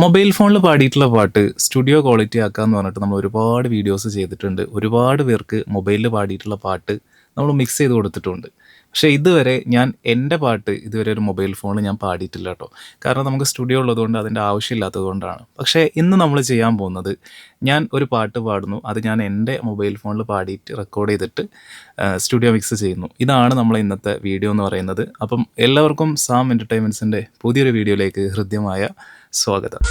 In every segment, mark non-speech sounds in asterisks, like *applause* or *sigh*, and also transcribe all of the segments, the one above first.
Mobile ഫോണിൽ പാടിയിട്ടുള്ള പാട്ട് studio quality ആക്കാന്ന് പറഞ്ഞിട്ട് നമ്മൾ ഒരുപാട് വീഡിയോസ് ചെയ്തിട്ടുണ്ട്. ഒരുപാട് പേർക്ക് മൊബൈലിൽ പാടിയിട്ടുള്ള പാട്ട് നമ്മൾ മിക്സ് ചെയ്ത് കൊടുത്തിട്ടുണ്ട്. പക്ഷേ ഇതുവരെ ഞാൻ എന്റെ പാട്ട് ഇതുവരെ ഒരു മൊബൈൽ ഫോണിൽ ഞാൻ പാടിയിട്ടില്ല കേട്ടോ. കാരണം നമുക്ക് സ്റ്റുഡിയോ ഉള്ളതുകൊണ്ട് അതിന്റെ ആവശ്യമില്ലാത്തത് കൊണ്ടാണ്. പക്ഷേ ഇന്ന് നമ്മൾ ചെയ്യാൻ പോകുന്നത് ഞാൻ ഒരു പാട്ട് പാടുന്നു. അത് ഞാൻ എന്റെ മൊബൈൽ ഫോണിൽ പാടിയിട്ട് റെക്കോർഡ് ചെയ്തിട്ട് സ്റ്റുഡിയോ മിക്സ് ചെയ്യുന്നു. ഇതാണ് നമ്മൾ ഇന്നത്തെ വീഡിയോ എന്ന് പറയുന്നത്. അപ്പം എല്ലാവർക്കും സാം എന്റർടൈൻമെന്റ്സിന്റെ പുതിയൊരു വീഡിയോയിലേക്ക് ഹൃദ്യമായ സ്വാഗതം.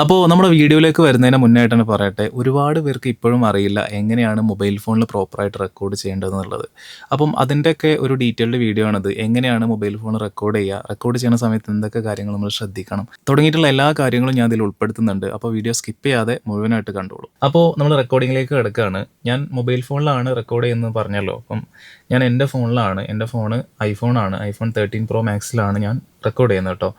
അപ്പോൾ നമ്മുടെ വീഡിയോയിലേക്ക് വരുന്നതിന് മുന്നായിട്ടാണ് പറയട്ടെ ഒരുപാട് പേർക്ക് ഇപ്പോഴും അറിയില്ല എങ്ങനെയാണ് മൊബൈൽ ഫോണിൽ പ്രോപ്പറായിട്ട് റെക്കോർഡ് ചെയ്യേണ്ടതെന്നുള്ളത്. അപ്പം അതിന്റെയൊക്കെ ഒരു ഡീറ്റെയിൽഡ് വീഡിയോ ആണിത്. എങ്ങനെയാണ് മൊബൈൽ ഫോൺ റെക്കോർഡ് ചെയ്യുക റെക്കോർഡ് ചെയ്യുന്ന സമയത്ത് എന്തൊക്കെ കാര്യങ്ങൾ നമ്മൾ ശ്രദ്ധിക്കണം തുടങ്ങിയിട്ടുള്ള എല്ലാ കാര്യങ്ങളും ഞാൻ ഇതിൽ ഉൾപ്പെടുത്തുന്നുണ്ട്. അപ്പോൾ വീഡിയോ സ്കിപ്പ് ചെയ്യാതെ മുഴുവനായിട്ട് കണ്ടോളൂ. അപ്പോൾ നമ്മൾ റെക്കോർഡിങ്ങിലേക്ക് കിടക്കുകയാണ്. ഞാൻ മൊബൈൽ ഫോണിലാണ് റെക്കോർഡ് ചെയ്യുന്നത് പറഞ്ഞല്ലോ. അപ്പം ഞാൻ എന്റെ ഫോണിലാണ് എന്റെ ഫോണ് ആണ് ഐഫോൺ തേർട്ടീൻ പ്രോ മാക്സിലാണ് ഞാൻ റെക്കോർഡ് ചെയ്യുന്നത് കേട്ടോ.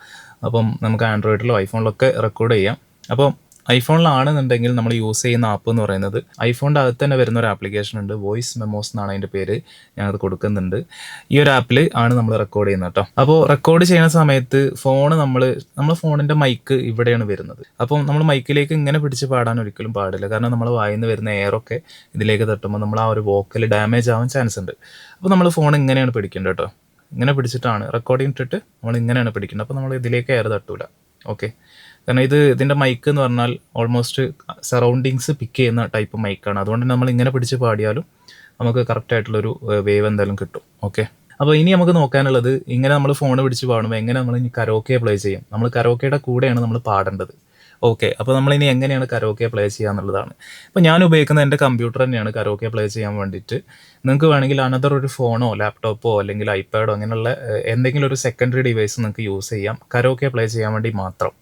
അപ്പം നമുക്ക് ആൻഡ്രോയിഡിലോ ഐഫോണിലൊക്കെ റെക്കോർഡ് ചെയ്യാം. അപ്പം ഐഫോണിലാണെന്നുണ്ടെങ്കിൽ നമ്മൾ യൂസ് ചെയ്യുന്ന ആപ്പ് എന്ന് പറയുന്നത് ഐഫോണിന്റെ അകത്ത് തന്നെ വരുന്ന ഒരു ആപ്ലിക്കേഷൻ ഉണ്ട്. വോയിസ് മെമോസ് എന്നാണ് അതിന്റെ പേര്. ഞാനത് കൊടുക്കുന്നുണ്ട്. ഈ ഒരു ആപ്പിൽ ആണ് നമ്മൾ റെക്കോർഡ് ചെയ്യുന്നത് കേട്ടോ. അപ്പോൾ റെക്കോർഡ് ചെയ്യുന്ന സമയത്ത് ഫോൺ നമ്മൾ നമ്മുടെ ഫോണിന്റെ മൈക്ക് ഇവിടെയാണ് വരുന്നത്. അപ്പോൾ നമ്മൾ മൈക്കിലേക്ക് ഇങ്ങനെ പിടിച്ച് പാടാൻ ഒരിക്കലും പാടില്ല. കാരണം നമ്മൾ വായിന്ന് വരുന്ന എയറൊക്കെ ഇതിലേക്ക് തട്ടുമ്പോൾ നമ്മൾ ആ ഒരു വോക്കൽ ഡാമേജ് ആവാൻ ചാൻസ് ഉണ്ട്. അപ്പോൾ നമ്മൾ ഫോൺ ഇങ്ങനെയാണ് പിടിക്കേണ്ടത് കേട്ടോ. ഇങ്ങനെ പിടിച്ചിട്ടാണ് റെക്കോർഡിംഗ് ഇട്ടിട്ട് നമ്മൾ ഇങ്ങനെയാണ് പിടിക്കേണ്ടത്. അപ്പോൾ നമ്മൾ ഇതിലേക്ക് എയർ തട്ടൂല. ഓക്കെ കാരണം ഇത് ഇതിന്റെ മൈക്ക് എന്ന് പറഞ്ഞാൽ ഓൾമോസ്റ്റ് സറൗണ്ടിങ്സ് പിക്ക് ചെയ്യുന്ന ടൈപ്പ് മൈക്കാണ് അതുകൊണ്ട് നമ്മൾ ഇങ്ങനെ പിടിച്ച് പാടിയാലും നമുക്ക് കറക്റ്റ് ആയിട്ടുള്ളൊരു വേവ് എന്തായാലും കിട്ടും. ഓക്കെ അപ്പോൾ ഇനി നമുക്ക് നോക്കാനുള്ളത് ഇങ്ങനെ നമ്മൾ ഫോൺ പിടിച്ച് പാടുമ്പോൾ എങ്ങനെ നമ്മൾ ഇനി കരോക്കെ പ്ലേ ചെയ്യും? നമ്മൾ കരോക്കയുടെ കൂടെയാണ് നമ്മൾ പാടേണ്ടത്. ഓക്കെ അപ്പോൾ നമ്മൾ ഇനി എങ്ങനെയാണ് കരോക്കെ പ്ലേ ചെയ്യുക എന്നുള്ളതാണ്. അപ്പോൾ ഞാൻ ഉപയോഗിക്കുന്ന എന്റെ കമ്പ്യൂട്ടർ തന്നെയാണ് കരോക്കെ പ്ലേ ചെയ്യാൻ വേണ്ടിയിട്ട്. നിങ്ങൾക്ക് വേണമെങ്കിൽ അനദർ ഒരു ഫോണോ ലാപ്ടോപ്പോ അല്ലെങ്കിൽ ഐപാഡോ അങ്ങനെയുള്ള എന്തെങ്കിലും ഒരു സെക്കൻഡറി ഡിവൈസ് നിങ്ങൾക്ക് യൂസ് ചെയ്യാം. കരോക്കെ പ്ലേ ചെയ്യാൻ വേണ്ടി മാത്രം.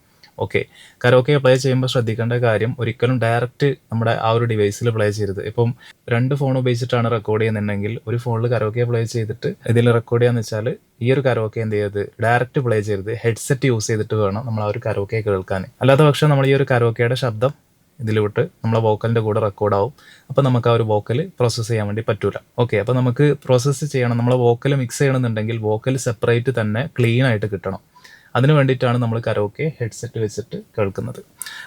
ഓക്കെ കരോക്കെ പ്ലേ ചെയ്യുമ്പോൾ ശ്രദ്ധിക്കേണ്ട കാര്യം ഒരിക്കലും ഡയറക്റ്റ് നമ്മുടെ ആ ഒരു ഡിവൈസിൽ പ്ലേ ചെയ്യരുത്. ഇപ്പം രണ്ട് ഫോൺ ഉപയോഗിച്ചിട്ടാണ് റെക്കോർഡ് ചെയ്യുന്നുണ്ടെങ്കിൽ ഒരു ഫോണിൽ കരോക്കെ പ്ലേ ചെയ്തിട്ട് ഇതിൽ റെക്കോർഡ് ചെയ്യാന്ന് വെച്ചാൽ ഈ ഒരു കരോക്കെ എന്ത് ചെയ്യരുത്? ഡയറക്റ്റ് പ്ലേ ചെയ്യരുത്. ഹെഡ്സെറ്റ് യൂസ് ചെയ്തിട്ട് വേണം നമ്മൾ ആ ഒരു കരോക്കെ കേൾക്കാൻ. അല്ലാത്ത പക്ഷം നമ്മൾ ഈ ഒരു കരോക്കയുടെ ശബ്ദം ഇതിൽ വിട്ട് നമ്മളെ വോക്കലിന്റെ കൂടെ റെക്കോർഡ് ആവും. അപ്പോൾ നമുക്ക് ആ ഒരു വോക്കൽ പ്രോസസ്സ് ചെയ്യാൻ വേണ്ടി പറ്റൂല. ഓക്കെ അപ്പോൾ നമുക്ക് പ്രോസസ്സ് ചെയ്യണം. നമ്മളെ വോക്കൽ മിക്സ് ചെയ്യണമെന്നുണ്ടെങ്കിൽ വോക്കൽ സെപ്പറേറ്റ് തന്നെ ക്ലീൻ ആയിട്ട് കിട്ടണം. അതിന് വേണ്ടിയിട്ടാണ് നമ്മൾ കരോക്കെ ഹെഡ്സെറ്റ് വെച്ചിട്ട് കേൾക്കുന്നത്.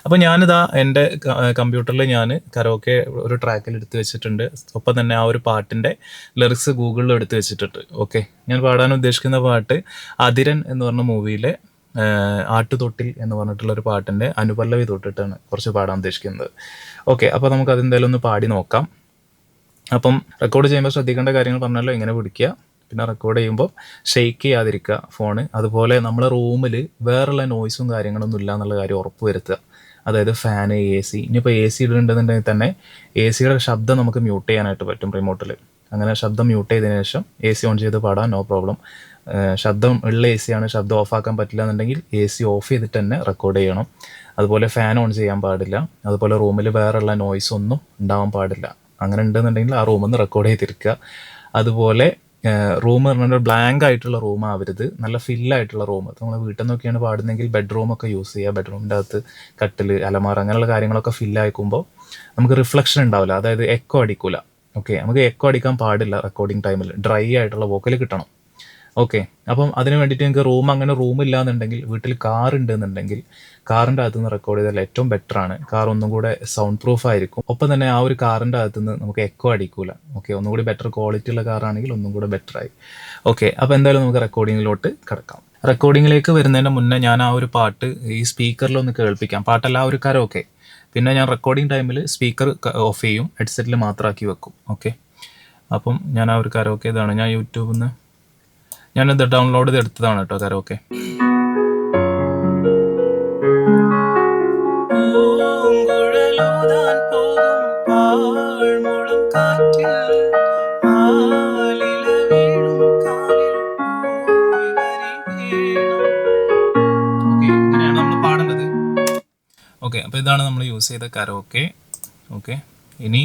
അപ്പോൾ ഞാനിതാ എന്റെ കമ്പ്യൂട്ടറിൽ ഞാൻ കരോക്കെ ഒരു ട്രാക്കിൽ എടുത്ത് വെച്ചിട്ടുണ്ട്. ഒപ്പം തന്നെ ആ ഒരു പാട്ടിന്റെ ലിറിക്സ് ഗൂഗിളിൽ എടുത്ത് വെച്ചിട്ടുണ്ട്. ഓക്കെ ഞാൻ പാടാൻ ഉദ്ദേശിക്കുന്ന പാട്ട് അതിരൻ എന്ന് പറഞ്ഞ മൂവിയിലെ ആട്ടുതൊട്ടിൽ എന്ന് പറഞ്ഞിട്ടുള്ള ഒരു പാട്ടിന്റെ അനുപല്ലവി തൊട്ടിട്ടാണ് കുറച്ച് പാടാൻ ഉദ്ദേശിക്കുന്നത്. ഓക്കെ അപ്പോൾ നമുക്ക് അതെന്തായാലും ഒന്ന് പാടി നോക്കാം. അപ്പം റെക്കോർഡ് ചെയ്യുമ്പോൾ ശ്രദ്ധിക്കേണ്ട കാര്യങ്ങൾ പറഞ്ഞല്ലോ ഇങ്ങനെ പിടിക്കുക പിന്നെ റെക്കോർഡ് ചെയ്യുമ്പോൾ ഷെയ്ക്ക് ചെയ്യാതിരിക്കുക ഫോണ് അതുപോലെ നമ്മളെ റൂമിൽ വേറെയുള്ള നോയ്സും കാര്യങ്ങളൊന്നും ഇല്ല എന്നുള്ള കാര്യം ഉറപ്പ് വരുത്തുക. അതായത് ഫാന് എ സി ഇനിയിപ്പോൾ എ സി ഇടുന്നുണ്ടെന്നുണ്ടെങ്കിൽ തന്നെ എ സിയുടെ ശബ്ദം നമുക്ക് മ്യൂട്ട് ചെയ്യാനായിട്ട് പറ്റും റിമോട്ടിൽ അങ്ങനെ ശബ്ദം മ്യൂട്ട് ചെയ്തതിന് ശേഷം എ സി ഓൺ ചെയ്ത് പാടാം നോ പ്രോബ്ലം ശബ്ദം ഉള്ള എ ആണ് ശബ്ദം ഓഫാക്കാൻ പറ്റില്ല എന്നുണ്ടെങ്കിൽ എ സി ഓഫ് ചെയ്തിട്ട് തന്നെ റെക്കോർഡ് ചെയ്യണം. അതുപോലെ ഫാൻ ഓൺ ചെയ്യാൻ പാടില്ല. അതുപോലെ റൂമിൽ വേറെയുള്ള നോയ്സ് ഒന്നും ഉണ്ടാവാൻ പാടില്ല. അങ്ങനെ ഉണ്ടെന്നുണ്ടെങ്കിൽ ആ റൂമിൽ നിന്ന് റെക്കോർഡ് ചെയ്തിരിക്കുക. അതുപോലെ റൂം പറഞ്ഞാൽ ബ്ലാങ്ക് ആയിട്ടുള്ള റൂം ആവരുത്. നല്ല ഫില്ലായിട്ടുള്ള റൂം നമ്മൾ വീട്ടിൽ നിന്നൊക്കെയാണ് പാടുന്നതെങ്കിൽ ബെഡ്റൂം ഒക്കെ യൂസ് ചെയ്യുക ബെഡ്റൂമിന്റെ അകത്ത് കട്ടിൽ അലമാറ അങ്ങനെയുള്ള കാര്യങ്ങളൊക്കെ ഫില്ലായിക്കുമ്പോൾ നമുക്ക് റിഫ്ലക്ഷൻ ഉണ്ടാവില്ല. അതായത് എക്കോ അടിക്കില്ല ഓക്കെ നമുക്ക് എക്കോ അടിക്കാൻ പാടില്ല റെക്കോർഡിംഗ് ടൈമിൽ ഡ്രൈ ആയിട്ടുള്ള വോക്കൽ കിട്ടണം. ഓക്കെ. അപ്പം അതിന് വേണ്ടിയിട്ട് നിങ്ങൾക്ക് റൂം അങ്ങനെ റൂം ഇല്ലാന്നുണ്ടെങ്കിൽ വീട്ടിൽ കാർ ഉണ്ടെന്നുണ്ടെങ്കിൽ കാറിന്റെ അകത്ത് നിന്ന് റെക്കോർഡ് ചെയ്താൽ ഏറ്റവും ബെറ്റർ ആണ്. കാർ ഒന്നും കൂടെ സൗണ്ട് പ്രൂഫ് ആയിരിക്കും. ഒപ്പം തന്നെ ആ ഒരു കാറിന്റെ അകത്ത് നിന്ന് നമുക്ക് എക്കോ അടിക്കൂല. ഓക്കെ. ഒന്നും കൂടി ബെറ്റർ ക്വാളിറ്റി ഉള്ള കാറാണെങ്കിൽ ഒന്നും കൂടെ ബെറ്റർ ആയി. ഓക്കെ. അപ്പോൾ എന്തായാലും നമുക്ക് റെക്കോർഡിങ്ങിലോട്ട് കിടക്കാം. റെക്കോർഡിങ്ങിലേക്ക് വരുന്നതിന് മുന്നേ ഞാൻ ആ ഒരു പാട്ട് ഈ സ്പീക്കറിൽ ഒന്ന് കേൾപ്പിക്കാം. പാട്ടല്ല ആ ഒരു കരോക്കെ. പിന്നെ ഞാൻ റെക്കോർഡിംഗ് ടൈമിൽ സ്പീക്കർ ഓഫ് ചെയ്യും. ഹെഡ്സെറ്റിൽ മാത്രമാക്കി വെക്കും. ഓക്കെ. അപ്പം ഞാൻ ആ ഒരു കരോക്കെ ഇതാണ്. ഞാൻ യൂട്യൂബിൽ നിന്ന് ഞാനിത് ഡൗൺലോഡ് ചെയ്ത് എടുത്തതാണ് കേട്ടോ കരോക്കെ. ഓക്കെ അപ്പോൾ ഇതാണ് നമ്മൾ യൂസ് ചെയ്ത കരോക്കെ. ഓക്കെ ഇനി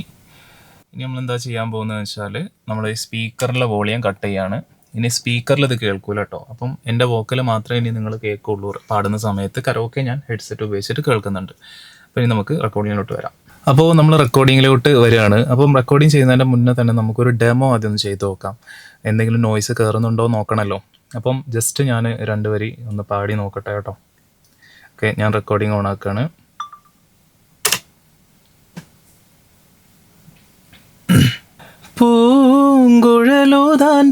ഇനി നമ്മൾ എന്താ ചെയ്യാൻ പോകുന്നത് വെച്ചാൽ നമ്മൾ ഈ സ്പീക്കറിലെ വോളിയം കട്ട് ചെയ്യാണ്. ഇനി സ്പീക്കറിൽ ഇത് കേൾക്കൂല കേട്ടോ അപ്പം എന്റെ വോക്കൽ മാത്രമേ ഇനി നിങ്ങൾ കേൾക്കുള്ളൂ. പാടുന്ന സമയത്ത് കരോക്കെ ഞാൻ ഹെഡ്സെറ്റ് ഉപയോഗിച്ചിട്ട് കേൾക്കുന്നുണ്ട്. അപ്പോൾ ഇനി നമുക്ക് റെക്കോർഡിങ്ങിലോട്ട് വരാം. അപ്പോൾ നമ്മൾ റെക്കോർഡിങ്ങിലോട്ട് വരികയാണ്. അപ്പം റെക്കോർഡിങ് ചെയ്യുന്നതിന്റെ മുന്നേ തന്നെ നമുക്കൊരു ഡെമോ ആദ്യം ഒന്ന് ചെയ്ത് നോക്കാം. എന്തെങ്കിലും നോയ്സ് കയറുന്നുണ്ടോ നോക്കണമല്ലോ അപ്പം ജസ്റ്റ് ഞാൻ രണ്ട് വരി ഒന്ന് പാടി നോക്കട്ടെ കേട്ടോ. ഓക്കെ ഞാൻ റെക്കോർഡിങ് ഓൺ ആക്കുകയാണ് *clears throat* പൂങ്കുഴലോതാൻ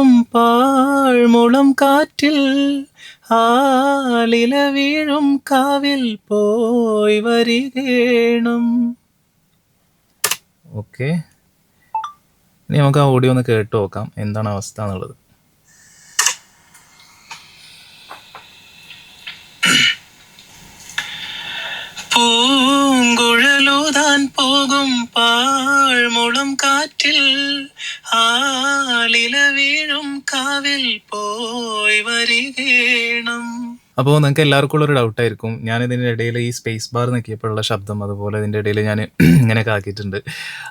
പോകും പാഴ്മുളം കാറ്റിൽ ആലില വീഴും കാവിൽ പോയി വരികേണം. ഓക്കെ. ഇനി നമുക്ക് ആ ഓഡിയോ ഒന്ന് കേട്ട് നോക്കാം. എന്താണ് അവസ്ഥ എന്നുള്ളത്. പൂങ്കുഴലൂതാൻ പോകും പാഴ്മുളം കാറ്റിൽ ആലില വീഴും കാവിൽ പോയി വരികേണം. അപ്പോൾ നിങ്ങൾക്ക് എല്ലാവർക്കും ഉള്ളൊരു ഡൗട്ടായിരിക്കും ഞാൻ ഇതിന്റെ ഇടയിൽ ഈ സ്പേസ് ബാർ നിൽക്കിയപ്പോഴുള്ള ശബ്ദം അതുപോലെ ഇതിന്റെ ഇടയിൽ ഞാൻ *clears throat* ഇങ്ങനെയൊക്കെ ആക്കിയിട്ടുണ്ട്.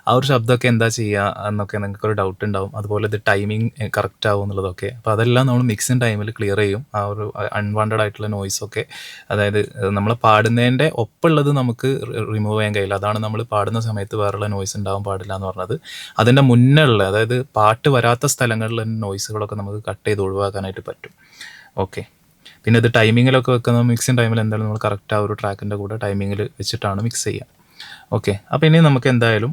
ആ ഒരു ശബ്ദമൊക്കെ എന്താ ചെയ്യുക എന്നൊക്കെ നിങ്ങൾക്ക് ഒരു ഡൗട്ട് ഉണ്ടാവും. അതുപോലെ ഇത് ടൈമിംഗ് കറക്റ്റ് ആവും എന്നുള്ളതൊക്കെ. അപ്പോൾ അതെല്ലാം നമ്മൾ മിക്സിങ് ടൈമിൽ ക്ലിയർ ചെയ്യും. ആ ഒരു അൺവാണ്ടഡ് ആയിട്ടുള്ള നോയ്സൊക്കെ അതായത് നമ്മൾ പാടുന്നതിന്റെ ഒപ്പമുള്ളത് നമുക്ക് റിമൂവ് ചെയ്യാൻ കഴിയില്ല. അതാണ് നമ്മൾ പാടുന്ന സമയത്ത് വേറെയുള്ള നോയ്സ് ഉണ്ടാവാൻ പാടില്ല എന്ന് പറഞ്ഞത്. അതിന്റെ മുന്നേ ഉള്ള അതായത് പാട്ട് വരാത്ത സ്ഥലങ്ങളിലെ നോയ്സുകളൊക്കെ നമുക്ക് കട്ട് ചെയ്ത് ഒഴിവാക്കാനായിട്ട് പറ്റും. ഓക്കെ പിന്നെ ഇത് ടൈമിങ്ങിലൊക്കെ വെക്കുന്ന മിക്സിങ് ടൈമിൽ എന്തായാലും നമ്മൾ കറക്റ്റ് ആ ഒരു ട്രാക്കിന്റെ കൂടെ ടൈമിങ്ങിൽ വെച്ചിട്ടാണ് മിക്സ് ചെയ്യുക ഓക്കെ അപ്പോൾ ഇനി നമുക്ക് എന്തായാലും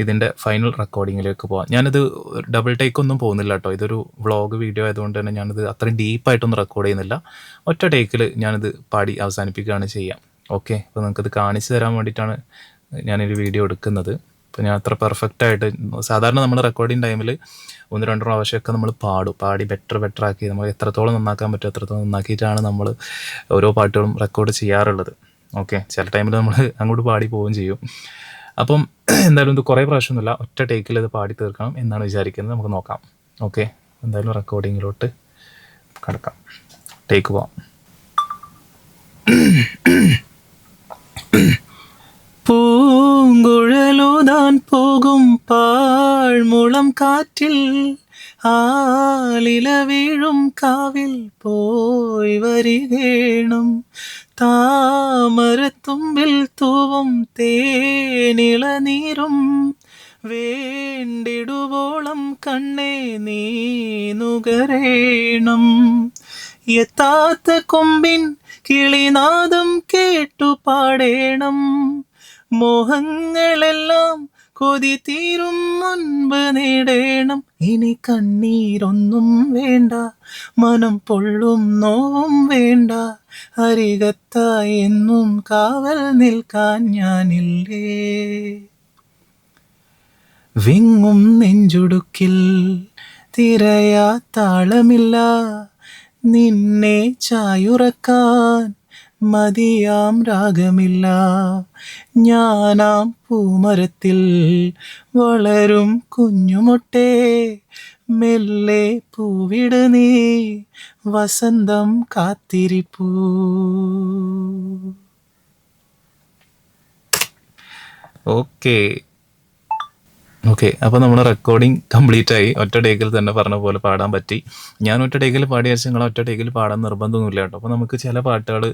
ഇതിന്റെ ഫൈനൽ റെക്കോർഡിങ്ങിലേക്ക് പോകാം ഞാനിത് ഡബിൾ ടേക്ക് ഒന്നും പോകുന്നില്ല കേട്ടോ ഇതൊരു വ്ളോഗ് വീഡിയോ ആയതുകൊണ്ട് തന്നെ ഞാനിത് അത്രയും ഡീപ്പായിട്ടൊന്നും റെക്കോർഡ് ചെയ്യുന്നില്ല. ഒറ്റ ടേക്കിൽ ഞാനിത് പാടി അവസാനിപ്പിക്കുകയാണ് ചെയ്യാം. ഓക്കെ അപ്പോൾ നിങ്ങൾക്കിത് കാണിച്ചു തരാൻ വേണ്ടിയിട്ടാണ് ഞാനൊരു വീഡിയോ എടുക്കുന്നത്. അപ്പോൾ ഞാൻ അത്ര പെർഫെക്റ്റ് ആയിട്ട് സാധാരണ നമ്മൾ റെക്കോർഡിങ് ടൈമിൽ ഒന്ന് രണ്ട് പ്രാവശ്യമൊക്കെ നമ്മൾ പാടും. പാടി ബെറ്റർ ബെറ്റർ ആക്കി. നമ്മൾ എത്രത്തോളം നന്നാക്കാൻ പറ്റും എത്രത്തോളം നന്നാക്കിയിട്ടാണ് നമ്മൾ ഓരോ പാട്ടുകളും റെക്കോർഡ് ചെയ്യാറുള്ളത്. ഓക്കെ ചില ടൈമിൽ നമ്മൾ അങ്ങോട്ട് പാടി പോവുകയും ചെയ്യും. അപ്പം എന്തായാലും ഇത് കുറേ പ്രാവശ്യമൊന്നുമില്ല ഒറ്റ ടേക്കിൽ ഇത് പാടി തീർക്കണം എന്നാണ് വിചാരിക്കുന്നത്. നമുക്ക് നോക്കാം. ഓക്കെ എന്തായാലും റെക്കോർഡിങ്ങിലോട്ട് കിടക്കാം. ടേക്ക് പോവാം പൂങ്കുഴലോതാൻ പോകും പാഴ്മുളം കാറ്റിൽ. ആലില വീഴും കാവിൽ പോയി വരികേണം താമരത്തുമ്പിൽ തൂവും തേനിള നീരും. വേണ്ടിടുവോളം കണ്ണേ നീ നുകരേണം. എത്താത്ത കൊമ്പിൻ കിളിനാദം കേട്ടു പാടേണം. മോഹങ്ങളെല്ലാം കൊതി തീരും മുൻപ് നേടേണം. ഇനി കണ്ണീരൊന്നും വേണ്ട മനം പൊള്ളും നോവും വേണ്ട. അരികത്തായി എന്നും കാവൽ നിൽക്കാൻ ഞാനില്ലേ. വിങ്ങും നെഞ്ചുടുക്കിൽ തിരയാത്താളമില്ല. നിന്നെ ചായുറക്കാൻ മതിയാം രാഗമില്ല. ഞാനാം പൂമരത്തിൽ വളരും കുഞ്ഞുമുട്ടേ. മെല്ലെ പൂവിട നീ വസന്തം കാത്തിരിപ്പൂ. ഓക്കേ. ഓക്കെ അപ്പോൾ നമ്മുടെ റെക്കോർഡിംഗ് കംപ്ലീറ്റ് ആയി. ഒറ്റ ടേക്കിൽ തന്നെ പറഞ്ഞ പോലെ പാടാൻ പറ്റി. ഞാൻ ഒറ്റ ടേക്കിൽ പാടിയ നിങ്ങൾ ഒറ്റ ടേക്കിൽ പാടാൻ നിർബന്ധമൊന്നുമില്ല കേട്ടോ. അപ്പോൾ നമുക്ക് ചില പാട്ടുകൾ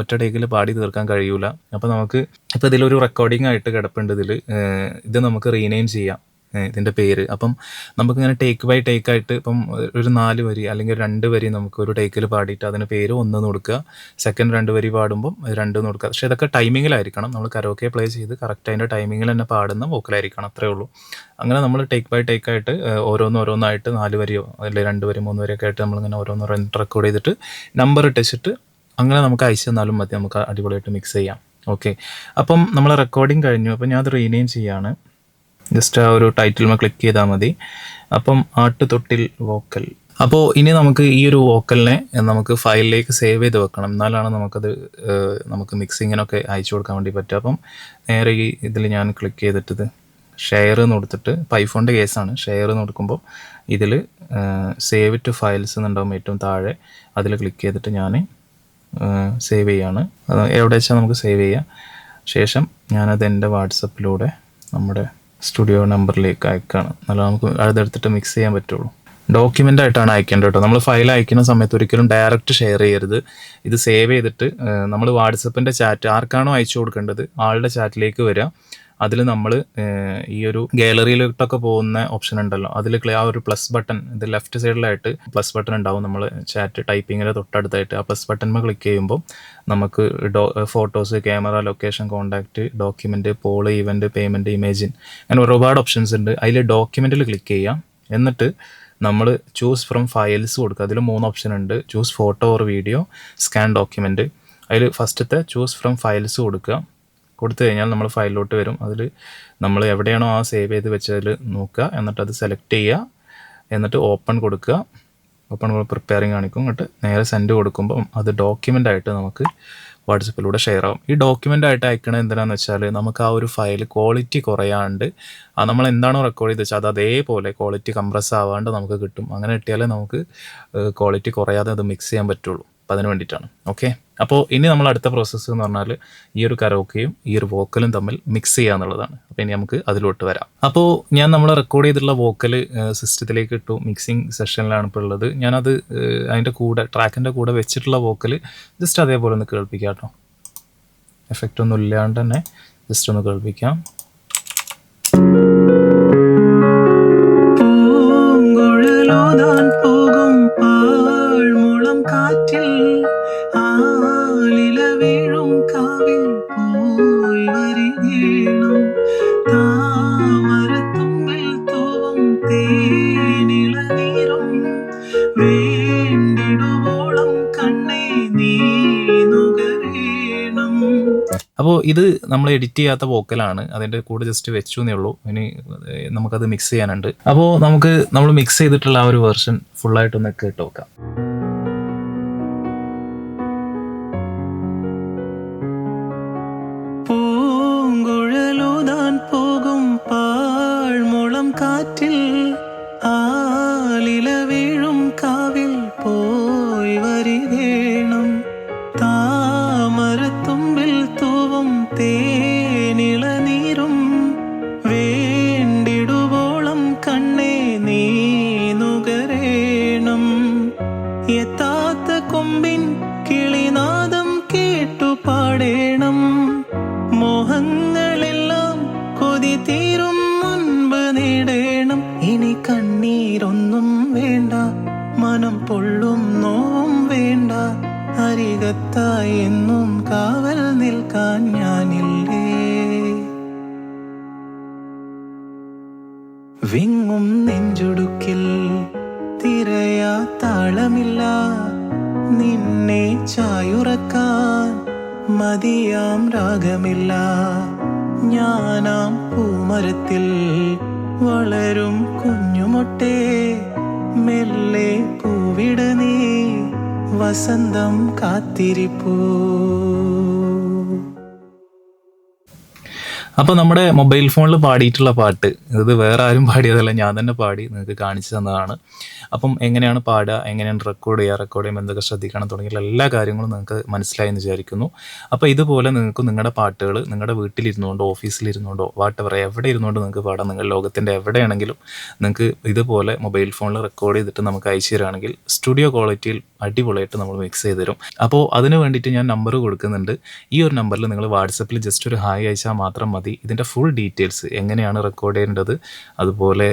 ഒറ്റ ടേക്കിൽ പാടി തീർക്കാൻ കഴിയൂല. അപ്പോൾ നമുക്ക് ഇപ്പോൾ ഇതിലൊരു റെക്കോർഡിംഗ് ആയിട്ട് കിടപ്പുണ്ട് ഇതിൽ ഇത് നമുക്ക് റീനെയിം ചെയ്യാം. ഇതിന്റെ പേര്. അപ്പം നമുക്കിങ്ങനെ ടേക്ക് ബൈ ടേക്ക് ആയിട്ട് ഇപ്പം ഒരു നാല് വരി അല്ലെങ്കിൽ രണ്ട് വരി നമുക്ക് ഒരു ടേക്കിൽ പാടിയിട്ട് അതിന് പേര് ഒന്ന് കൊടുക്കുക. സെക്കൻഡ് രണ്ട് വരി പാടുമ്പം രണ്ട് കൊടുക്കുക. പക്ഷേ ഇതൊക്കെ ടൈമിങ്ങിലായിരിക്കണം നമ്മൾ കരോക്കെ പ്ലേ ചെയ്ത് കറക്റ്റ് അതിന്റെ ടൈമിങ്ങിൽ തന്നെ പാടുന്ന വോക്കലായിരിക്കണം അത്രേ ഉള്ളൂ. അങ്ങനെ നമ്മൾ ടേക്ക് ബൈ ടേക്ക് ആയിട്ട് ഓരോന്ന് ഓരോന്നായിട്ട് നാല് വരിയോ അല്ലെങ്കിൽ രണ്ട് വരി മൂന്ന് വരിയൊക്കെ ആയിട്ട് നമ്മളിങ്ങനെ ഓരോന്ന് റെക്കോർഡ് ചെയ്തിട്ട് നമ്പർ ഇട്ടിച്ചിട്ട് അങ്ങനെ നമുക്ക് അയച്ചു തന്നാലും മതി. നമുക്ക് അടിപൊളിയായിട്ട് മിക്സ് ചെയ്യാം. ഓക്കെ അപ്പം നമ്മൾ റെക്കോർഡിങ് കഴിഞ്ഞു. അപ്പം ഞാൻ റീനെയിം ചെയ്യാണ്. ജസ്റ്റ് ആ ഒരു ടൈറ്റിൽമ ക്ലിക്ക് ചെയ്താൽ മതി. അപ്പം ആട്ട് തൊട്ടിൽ വോക്കൽ അപ്പോൾ ഇനി നമുക്ക് ഈ ഒരു വോക്കലിനെ നമുക്ക് ഫയലിലേക്ക് സേവ് ചെയ്ത് വെക്കണം. എന്നാലാണ് നമുക്കത് നമുക്ക് മിക്സിങ്ങിനൊക്കെ അയച്ചു കൊടുക്കാൻ വേണ്ടി പറ്റുക. അപ്പം നേരെ ഈ ഇതിൽ ഞാൻ ക്ലിക്ക് ചെയ്തിട്ടത് ഷെയർ എന്ന് കൊടുത്തിട്ട് പൈഫോണിന്റെ കേസാണ് ഷെയർ എന്ന് കൊടുക്കുമ്പോൾ ഇതിൽ സേവ് ടു ഫയൽസ് എന്നുണ്ടാകും ഏറ്റവും താഴെ. അതിൽ ക്ലിക്ക് ചെയ്തിട്ട് ഞാൻ സേവ് ചെയ്യാണ്. എവിടെ വെച്ചാൽ നമുക്ക് സേവ് ചെയ്യാം. ശേഷം ഞാനത് എന്റെ വാട്സപ്പിലൂടെ നമ്മുടെ സ്റ്റുഡിയോ നമ്പറിലേക്ക് അയക്കുകയാണ് എന്നാലും നമുക്ക് അതെടുത്തിട്ട് മിക്സ് ചെയ്യാൻ പറ്റുള്ളൂ. ഡോക്യുമെന്റ് ആയിട്ടാണ് അയക്കേണ്ടത് കേട്ടോ. നമ്മൾ ഫയൽ അയക്കുന്ന സമയത്ത് ഒരിക്കലും ഡയറക്റ്റ് ഷെയർ ചെയ്യരുത്. ഇത് സേവ് ചെയ്തിട്ട് നമ്മൾ വാട്സപ്പിന്റെ ചാറ്റ് ആർക്കാണോ അയച്ചു കൊടുക്കേണ്ടത് ആളുടെ ചാറ്റിലേക്ക് വരിക അതിൽ നമ്മൾ ഈ ഒരു ഗാലറിയിലോട്ടൊക്കെ പോകുന്ന ഓപ്ഷൻ ഉണ്ടല്ലോ. അതിൽ ആ ഒരു പ്ലസ് ബട്ടൺ ഇത് ലെഫ്റ്റ് സൈഡിലായിട്ട് പ്ലസ് ബട്ടൺ ഉണ്ടാവും നമ്മൾ ചാറ്റ് ടൈപ്പിങ്ങിന്റെ തൊട്ടടുത്തായിട്ട്. ആ പ്ലസ് ബട്ടൺമ ക്ലിക്ക് ചെയ്യുമ്പോൾ നമുക്ക് ഡോ photos camera location contact document poll event payment imagine അങ്ങനെ ഒരുപാട് ഓപ്ഷൻസ് ഉണ്ട്. അതിൽ ഡോക്യുമെന്റിൽ ക്ലിക്ക് ചെയ്യാം. എന്നിട്ട് നമ്മൾ ചൂസ് ഫ്രം ഫയൽസ് കൊടുക്കുക. അതിൽ മൂന്ന് ഓപ്ഷൻ ഉണ്ട്. Choose photo or video scan document അതിൽ ഫസ്റ്റത്തെ ചൂസ് ഫ്രം ഫയൽസ് കൊടുക്കുക. കൊടുത്തു കഴിഞ്ഞാൽ നമ്മൾ ഫയലിലോട്ട് വരും. അതിൽ നമ്മൾ എവിടെയാണോ ആ സേവ് ചെയ്ത് വെച്ചതിൽ നോക്കുക. എന്നിട്ട് അത് സെലക്ട് ചെയ്യുക. എന്നിട്ട് ഓപ്പൺ കൊടുക്കുക. ഓപ്പൺ പ്രിപ്പയറിങ് കാണിക്കും. എന്നിട്ട് നേരെ സെൻഡ് കൊടുക്കുമ്പം അത് ഡോക്യുമെന്റ് ആയിട്ട് നമുക്ക് വാട്സപ്പിലൂടെ ഷെയർ ആവും. ഈ ഡോക്യുമെന്റ് ആയിട്ട് അയക്കണത് എന്തിനാന്ന് വെച്ചാൽ നമുക്ക് ആ ഒരു ഫയൽ ക്വാളിറ്റി കുറയാണ്ട് ആ നമ്മൾ എന്താണോ റെക്കോർഡ് ചെയ്ത് വെച്ചാൽ അത് അതേപോലെ ക്വാളിറ്റി കംപ്രസ് ആവാണ്ട് നമുക്ക് കിട്ടും. അങ്ങനെ കിട്ടിയാലേ നമുക്ക് ക്വാളിറ്റി കുറയാതെ അത് മിക്സ് ചെയ്യാൻ പറ്റുള്ളൂ. അപ്പം അതിന് വേണ്ടിയിട്ടാണ്. ഓക്കെ അപ്പോൾ ഇനി നമ്മൾ അടുത്ത പ്രോസസ്സ് എന്ന് പറഞ്ഞാൽ ഈ ഒരു കരോക്കയും ഈ ഒരു വോക്കലും തമ്മിൽ മിക്സ് ചെയ്യുക എന്നുള്ളതാണ്. അപ്പോൾ ഇനി നമുക്ക് അതിലോട്ട് വരാം. അപ്പോൾ ഞാൻ നമ്മൾ റെക്കോർഡ് ചെയ്തിട്ടുള്ള വോക്കൽ സിസ്റ്റത്തിലേക്ക് ഇട്ടു. മിക്സിങ് സെഷനിലാണ് ഇപ്പോൾ ഉള്ളത്. ഞാനത് അതിന്റെ കൂടെ ട്രാക്കിന്റെ കൂടെ വെച്ചിട്ടുള്ള വോക്കൽ ജസ്റ്റ് അതേപോലെ ഒന്ന് കേൾപ്പിക്കാം കേട്ടോ. എഫക്റ്റ് ഒന്നും ഇല്ലാണ്ട് തന്നെ ജസ്റ്റ് ഒന്ന് കേൾപ്പിക്കാം. ഇത് നമ്മൾ എഡിറ്റ് ചെയ്യാത്ത വോക്കലാണ്. അതിന്റെ കൂടെ ജസ്റ്റ് വെച്ചു എന്നേ ഉള്ളൂ. ഇനി നമുക്കത് മിക്സ് ചെയ്യാനുണ്ട്. അപ്പോൾ നമുക്ക് നമ്മൾ മിക്സ് ചെയ്തിട്ടുള്ള ആ ഒരു വെർഷൻ ഫുള്ളായിട്ടൊന്ന് കേട്ട് നോക്കാം. അരികത്തായി എന്നും കാവൽ നിൽക്കാൻ ഞാനില്ലേ? വിങ്ങും നെഞ്ചൊടുക്കിൽ തിരയാ താളമില്ല. നിന്നെ ചായുറക്കാൻ മതിയാം രാഗമില്ല. ഞാനാം പൂമരത്തിൽ വളരും കുഞ്ഞുമൊട്ടേ. മെല്ലെ പൂവിട നീ വസന്തം കാത്തിരിപ്പൂ അപ്പോൾ നമ്മുടെ മൊബൈൽ ഫോണിൽ പാടിയിട്ടുള്ള പാട്ട് ഇത് വേറെ ആരും പാടിയതല്ല ഞാൻ തന്നെ പാടി നിങ്ങൾക്ക് കാണിച്ചു തന്നതാണ്. അപ്പം എങ്ങനെയാണ് പാടുക എങ്ങനെയാണ് റെക്കോർഡ് ചെയ്യുക റെക്കോർഡ് ചെയ്യുമ്പോൾ എന്തൊക്കെ ശ്രദ്ധിക്കണം തുടങ്ങിയുള്ള എല്ലാ കാര്യങ്ങളും നിങ്ങൾക്ക് മനസ്സിലായി എന്ന് വിചാരിക്കുന്നു. അപ്പോൾ ഇതുപോലെ നിങ്ങൾക്ക് നിങ്ങളുടെ പാട്ടുകൾ നിങ്ങളുടെ വീട്ടിലിരുന്നുകൊണ്ടോ ഓഫീസിലിരുന്നുകൊണ്ടോ വാട്ടവർ എവിടെ ഇരുന്നുകൊണ്ട് നിങ്ങൾക്ക് പാടാം നിങ്ങൾ ലോകത്തിന്റെ എവിടെയാണെങ്കിലും നിങ്ങൾക്ക് ഇതുപോലെ മൊബൈൽ ഫോണിൽ റെക്കോർഡ് ചെയ്തിട്ട് നമുക്ക് അയച്ചു തരാണെങ്കിൽ സ്റ്റുഡിയോ ക്വാളിറ്റിയിൽ അടിപൊളിയായിട്ട് നമ്മൾ മിക്സ് ചെയ്ത് തരും. അപ്പോൾ അതിന് വേണ്ടിയിട്ട് ഞാൻ നമ്പർ കൊടുക്കുന്നുണ്ട്. ഈ ഒരു നമ്പറിൽ നിങ്ങൾ വാട്സപ്പിൽ ജസ്റ്റ് ഒരു ഹായ് അയച്ചാൽ മാത്രം മതി. ഇതിന്റെ ഫുൾ ഡീറ്റെയിൽസ് എങ്ങനെയാണ് റെക്കോർഡ് ചെയ്യേണ്ടത് അതുപോലെ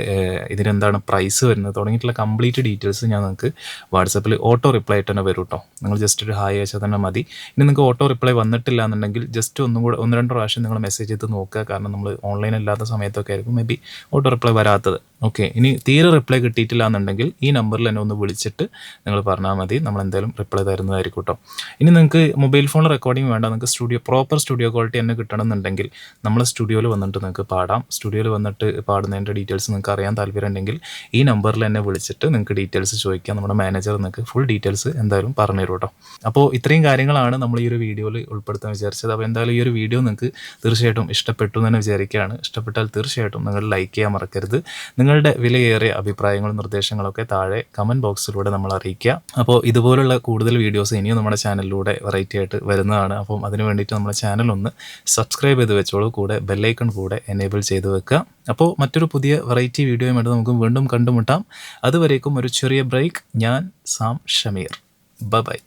ഇതിനെന്താണ് പ്രൈസ് വരുന്നത് തുടങ്ങിയിട്ടുള്ള കംപ്ലീറ്റ് ഡീറ്റെയിൽസ് ഞാൻ നിങ്ങൾക്ക് വാട്സപ്പിൽ ഓട്ടോ റിപ്ലൈ ആയിട്ട് തന്നെ വരും കേട്ടോ നിങ്ങൾ ജസ്റ്റ് ഒരു ഹായ് അയച്ചാൽ തന്നെ മതി. ഇനി നിങ്ങൾക്ക് ഓട്ടോ റിപ്ലൈ വന്നിട്ടില്ല എന്നുണ്ടെങ്കിൽ ജസ്റ്റ് ഒന്നും കൂടെ ഒന്ന് രണ്ട് പ്രാവശ്യം നിങ്ങൾ മെസ്സേജ് ചെയ്ത് നോക്കുക. കാരണം നമ്മൾ ഓൺലൈൻ അല്ലാത്ത സമയത്തൊക്കെ ആയിരിക്കും മേ ബി ഓട്ടോ റിപ്ലൈ വരാത്തത്. ഓക്കെ ഇനി തീരെ റിപ്ലൈ കിട്ടിയിട്ടില്ല എന്നുണ്ടെങ്കിൽ ഈ നമ്പറിൽ എന്നെ ഒന്ന് വിളിച്ചിട്ട് നിങ്ങൾ പറഞ്ഞാൽ മതി. നമ്മൾ എന്തായാലും റിപ്ലൈ തരുന്നതായിരിക്കും കേട്ടോ ഇനി നിങ്ങൾക്ക് മൊബൈൽ ഫോണിൽ റെക്കോർഡിംഗ് വേണ്ട നിങ്ങൾക്ക് സ്റ്റുഡിയോ പ്രോപ്പർ സ്റ്റുഡിയോ ക്വാളിറ്റി തന്നെ കിട്ടണമെന്നുണ്ടെങ്കിൽ നമ്മൾ സ്റ്റുഡിയോയിൽ വന്നിട്ട് നിങ്ങൾക്ക് പാടാം. സ്റ്റുഡിയോയിൽ വന്നിട്ട് പാടുന്നതിന്റെ ഡീറ്റെയിൽസ് നിങ്ങൾക്ക് അറിയാൻ താല്പര്യം ഉണ്ടെങ്കിൽ ഈ നമ്പറിൽ എന്നെ വിളിച്ചിട്ട് നിങ്ങൾക്ക് ഡീറ്റെയിൽസ് ചോദിക്കാം. നമ്മുടെ മാനേജർ നിങ്ങൾക്ക് ഫുൾ ഡീറ്റെയിൽസ് എന്തായാലും പറഞ്ഞു തരും കേട്ടോ. അപ്പോൾ ഇത്രയും കാര്യങ്ങളാണ് നമ്മൾ ഈ ഒരു വീഡിയോയിൽ ഉൾപ്പെടുത്താൻ വിചാരിച്ചത്. അപ്പോൾ എന്തായാലും ഈ ഒരു വീഡിയോ നിങ്ങൾക്ക് തീർച്ചയായിട്ടും ഇഷ്ടപ്പെട്ടു എന്ന് തന്നെ വിചാരിക്കുകയാണ്. ഇഷ്ടപ്പെട്ടാൽ തീർച്ചയായിട്ടും നിങ്ങൾ ലൈക്ക് ചെയ്യാൻ മറക്കരുത്. നിങ്ങളുടെ വിലയേറിയ അഭിപ്രായങ്ങളും നിർദ്ദേശങ്ങളൊക്കെ താഴെ കമന്റ് ബോക്സിലൂടെ നമ്മൾ അറിയിക്കുക. അപ്പോൾ ഇതുപോലുള്ള കൂടുതൽ വീഡിയോസ് ഇനിയും നമ്മുടെ ചാനലിലൂടെ വെറൈറ്റി ആയിട്ട് വരുന്നതാണ്. അപ്പം അതിന് വേണ്ടിയിട്ട് നമ്മുടെ ചാനൽ ഒന്ന് സബ്സ്ക്രൈബ് ചെയ്ത് വെച്ചോളൂ. കൂടെ ബെല്ലൈക്കൺ കൂടെ എനേബിൾ ചെയ്ത് വെക്കുക. അപ്പോൾ മറ്റൊരു പുതിയ വെറൈറ്റി വീഡിയോയുമായിട്ട് നമുക്ക് വീണ്ടും കണ്ടുമുട്ടാം. അതുവരേക്കും ഒരു ചെറിയ ബ്രേക്ക് ഞാൻ സാം ഷമീർ. ബൈ